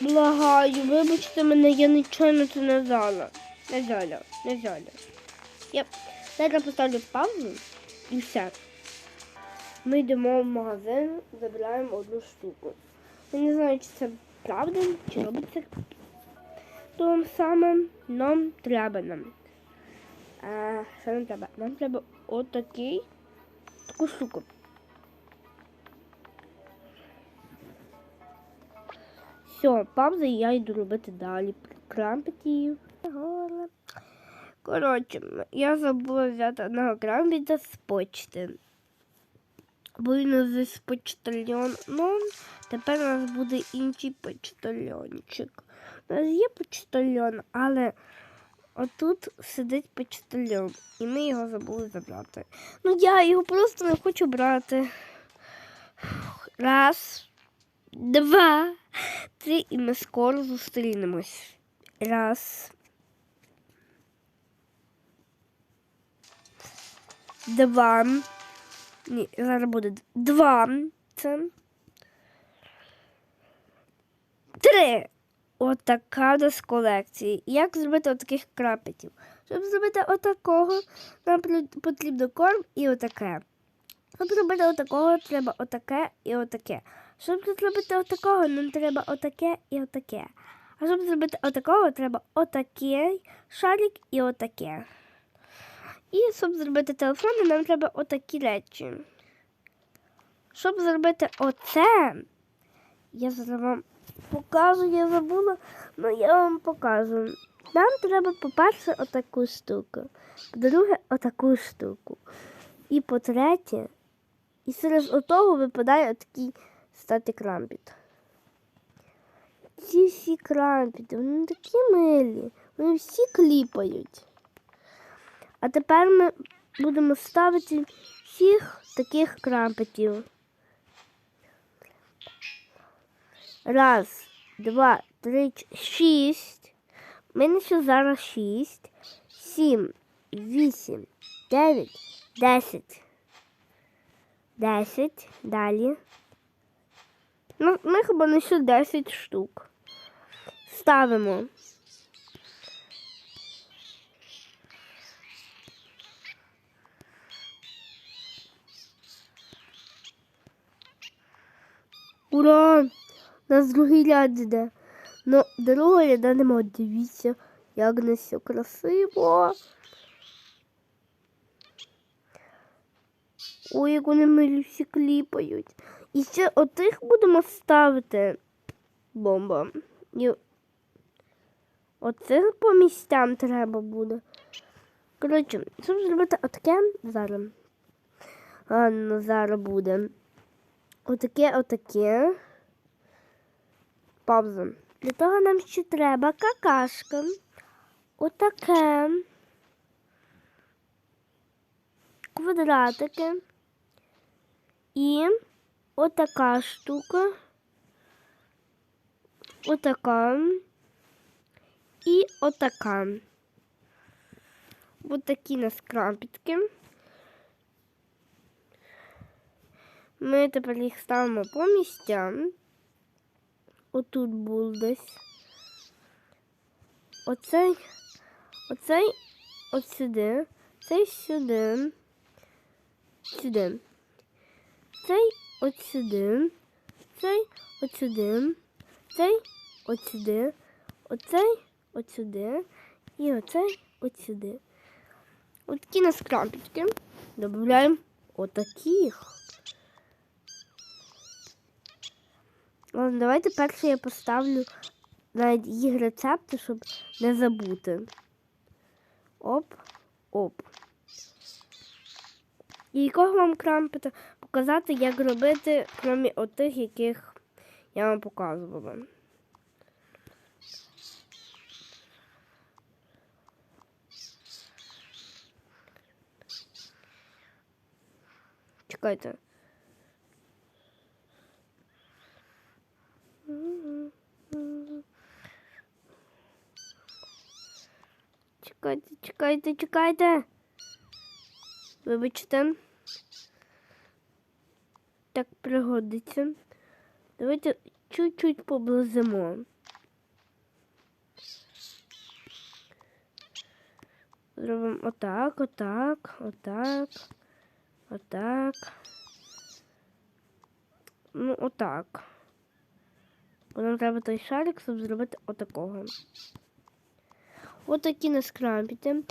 Благаю, вибачте мене, я нічого це не знала. Не знала, не знала. Я зараз поставлю паузу і все. Ми йдемо в магазин, забираємо одну штуку. Я не знаю, чи це правда, чи робиться то саме нам треба нам. А, що нам треба? Нам треба отакий таку штуку. Все, пауза, я йду робити далі. Крампетів. Коротше, я забула взяти одного крампета з почти. Бо він з почтальйон. Ну, тепер у нас буде інший почтальйончик. У нас є почтальйон, але отут сидить почтальйон. І ми його забули забрати. Ну, я його просто не хочу брати. Раз, два, три, і ми скоро зустрінемось. Раз. Два. Ні, зараз буде два. Це. Три. Отака у нас колекція. Як зробити отаких крапетів? Щоб зробити отакого, нам потрібно корм і отаке. Щоб зробити отакого, треба отаке і отаке. Щоб зробити отакого, нам треба отаке і отаке. А щоб зробити отакого, треба отакий шарик і отаке. І щоб зробити телефони, нам треба отакі речі. Щоб зробити оце, я зараз вам покажу, я забула, але я вам покажу. Нам треба, по-перше, отаку штуку. По-друге, отаку штуку. І по-третє, і серед отого випадає отакий стати крампіт. Ці всі крампіти, вони такі милі, вони всі кліпають. А тепер ми будемо ставити всіх таких крампетів. Раз, два, три, шість. У мене ще зараз шість, сім, вісім, дев'ять, десять. Десять. Далі. Ну, ми хіба не ще десять штук. Ставимо. Ура! У нас другий ряд йде. Ну, другого ряда нема. Дивіться, як нас все красиво. Ой, як вони милі всі кліпають. І ще отих будемо ставити. Бомба. І оцих по місцям треба буде. Коротше, щоб зробити отаке зараз. Ладно, зараз буде. Отаке, отаке. Пауза. Для того нам ще треба какашка. Отаке. Квадратики. І отака штука. Отака. І отака. Ось такі у нас крампітки. Ми тепер їх ставимо по місцям. Отут був десь. Оцей, оцей от сюди, цей сюди, сюди. Цей от сюди, цей от сюди, цей от сюди, оцей от сюди і оцей от сюди. Такі нас крампічки. Добавляємо отаких. Ладно, давайте перше я поставлю навіть їх рецепти, щоб не забути. Оп, оп. І якого вам крампета показати, як робити, крім отих, яких я вам показувала. Чекайте. Чекайте, чекайте, чекайте. Вибачте так пригодиться. Давайте чуть-чуть поблизимо. Зробимо отак, отак, отак, отак. Ну, отак. Бо нам треба той шарик, щоб зробити отакого. Отакі не скрампіти.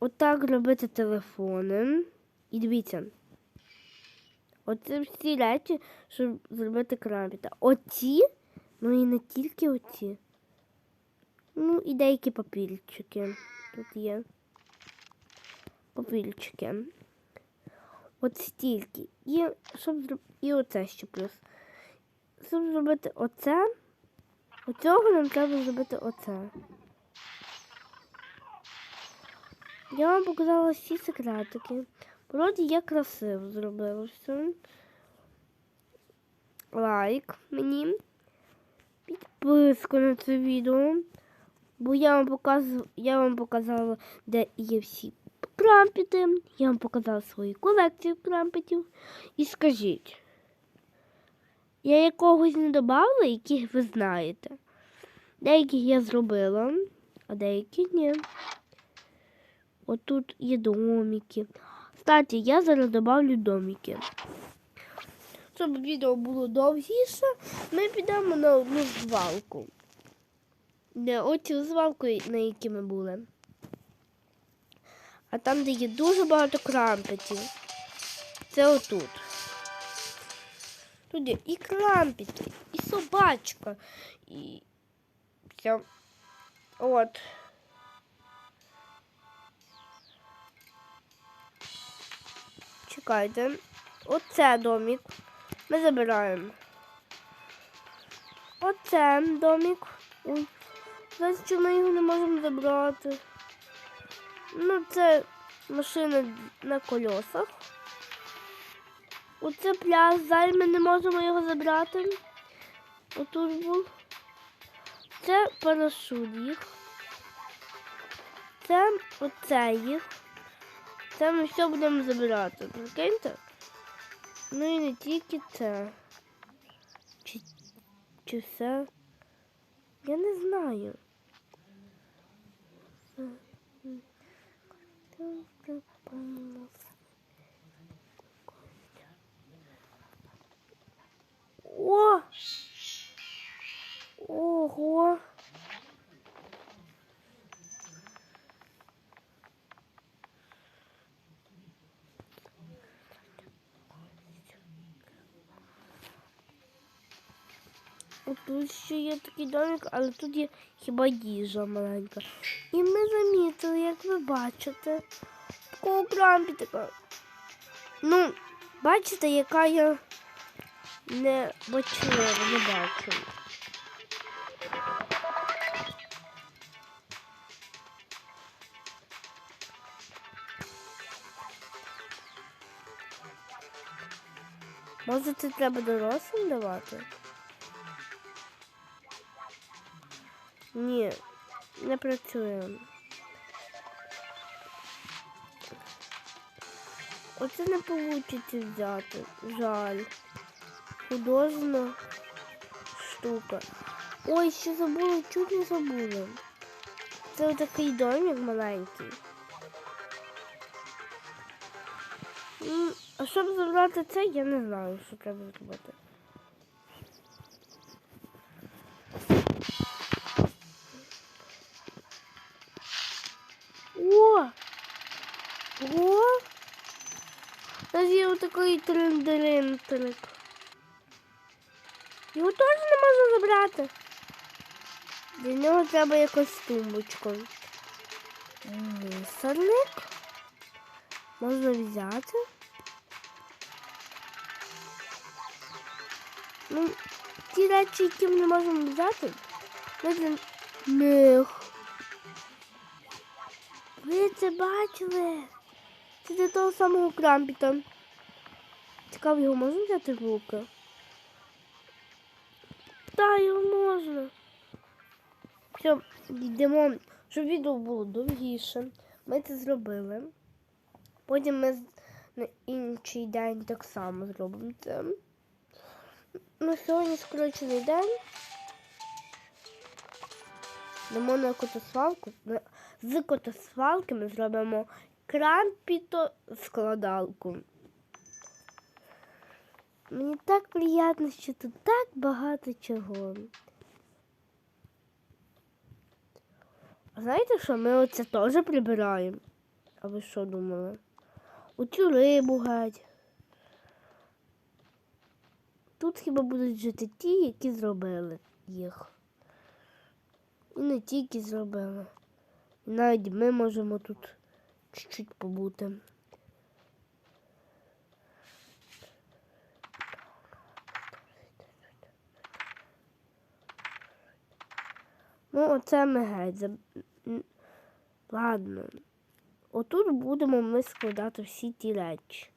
Отак робити телефони. І дивіться. Оце всі речі, щоб зробити крампіта. Оці, ну і не тільки оці. Ну, і деякі папірчики. Тут є. Папірчики. От стільки. І, щоб зроб... і оце ще плюс. Щоб зробити оце, оцього нам треба зробити оце. Я вам показала всі секретики. Вроді я красиво зробила все. Лайк мені. Підписку на це відео. Бо я вам я вам показала, де є всі крампіти. Я вам показала свої колекції крампітів. І скажіть, я якогось не додавала, яких ви знаєте. Деяких я зробила, а деякі ні. Отут є домики. Кстати, я зараз добавлю домики. Щоб відео було довгіше, ми підемо на одну звалку. Де оцю звалку, на якій ми були. А там, де є дуже багато крампетів. Це отут. Тут є і крампети, і собачка, і все. От. Чекайте. Оце домик. Ми забираємо. Оце домик. Ой. Знаєте, що ми його не можемо забрати? Ну, це машина на колесах. Оце пляж, зараз ми не можемо його забрати. Отут був. Це парашут їх. Це оце їх. Це ми все будемо забирати. Прикиньте? Ну і не тільки це. Чи, чи все? Я не знаю. О! Тут ще є такий домик, але тут є хіба їжа маленька. І ми замітили, як ви бачите, такого крампітика. Ну, бачите, яка я не бачила, не бачу. Може, це треба дорослим давати? Ні, не працює. Оце не вийде взяти. Жаль. Художна штука. Ой, ще забула, чуть не забула. Це такий домик маленький. А щоб забрати це, я не знаю, що треба зробити. Є отакий. Його теж не можна забрати. Для нього треба якось тумбочку. Мусорник. Можна взяти. Ну, ті речі, які ми не можемо взяти, ми них. Ви це бачили? Це для того самого крампіта. Цікаво, його можна взяти в руки? Так, його можна. Все, йдемо, щоб відео було довгіше. Ми це зробили. Потім ми на інший день так само зробимо це. Ну, сьогодні скорочений день. Йдемо на котосвалку. з котосвалки ми зробимо крампіто-складалку. Мені так приємно, що тут так багато чого. А знаєте що, ми оце теж прибираємо? А ви що думали? Оцю рибу геть. Тут хіба будуть жити ті, які зробили їх. І не ті, які зробили. І навіть ми можемо тут чуть-чуть побути. Ну, оце ми геть. Ладно. Отут будемо ми складати всі ті речі.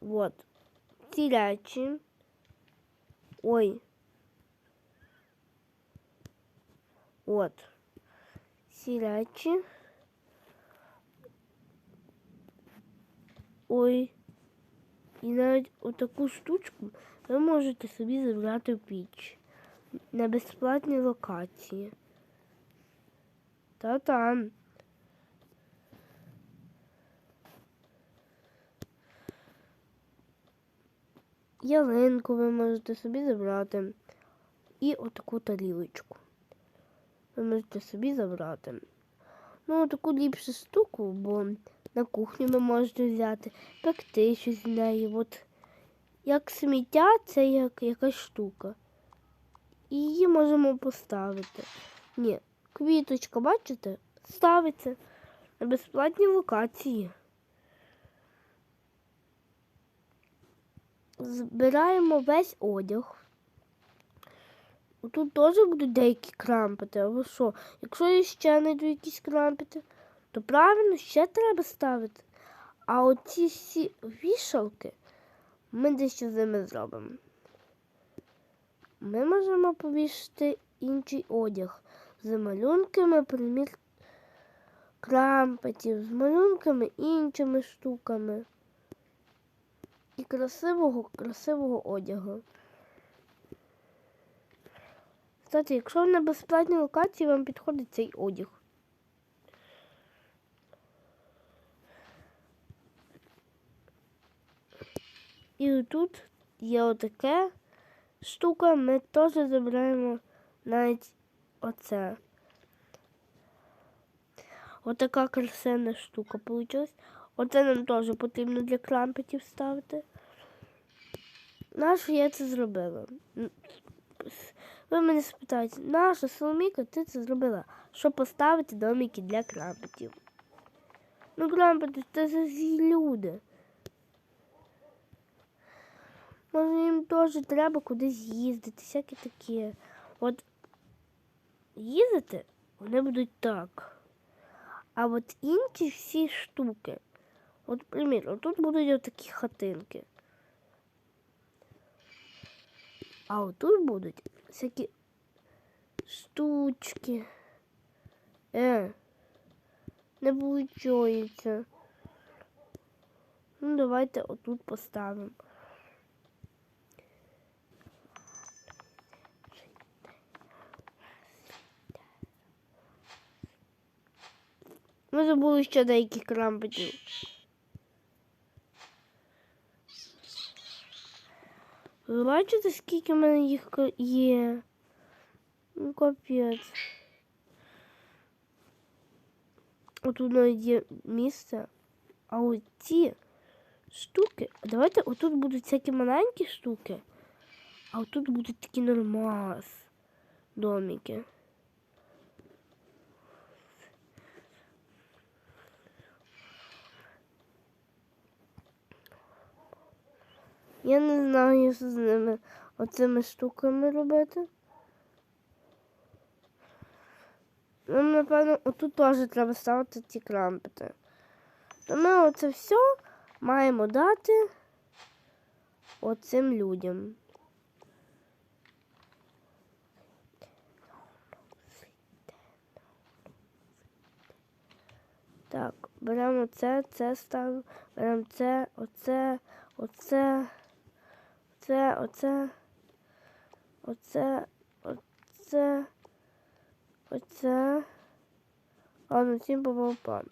Вот. Ці речі. Ой. От. Ці речі. Ой. І навіть отаку штучку ви можете собі забрати в піч на безплатній локації. Та-та. Ялинку ви можете собі забрати. І отаку тарілочку. Ви можете собі забрати. Ну, таку ліпшу штуку, бо на кухню ви можете взяти, пекти щось з неї. От як сміття, це як якась штука. І її можемо поставити. Ні, квіточка, бачите? Ставиться на безплатній локації. Збираємо весь одяг. Тут теж будуть деякі крампити, а ви що? Якщо я ще знайду якісь крампити, то правильно ще треба ставити. А оці всі вішалки ми дещо з ними зробимо. Ми можемо повішати інший одяг з малюнками, примір крампетів, з малюнками іншими штуками. І красивого, красивого одягу. Кстати, якщо на безплатній локації вам підходить цей одяг. І тут є отаке штука, ми теж забираємо навіть оце. Отака красивна штука получилась. Оце нам теж потрібно для крампетів ставити. Нащо я це зробила? Ви мене спитаєте, наша Соломіка, ти це зробила, щоб поставити домики для крампетів. Ну, крампети це ж люди. Може їм теж треба кудись їздити, всяке таке. От їздити вони будуть так. А от інші всі штуки. От, примір, тут будуть отакі хатинки. А отут будуть всякі штучки. Е, не виходить. Ну, давайте отут поставимо. Ми забули ще деякі крампетів. Ви бачите, скільки в мене їх є? Ну, капець. Отут навіть є місце. А оці штуки. Давайте отут будуть всякі маленькі штуки, а отут будуть такі нормас домики. Я не знаю, що з ними оцими штуками робити. Нам, напевно, отут теж треба ставити ці крампити. То ми оце все маємо дати оцим людям. Так, беремо це, це ставимо, беремо це, оце, оце, оце, оце, оце, оце, оце. А на цім попав план.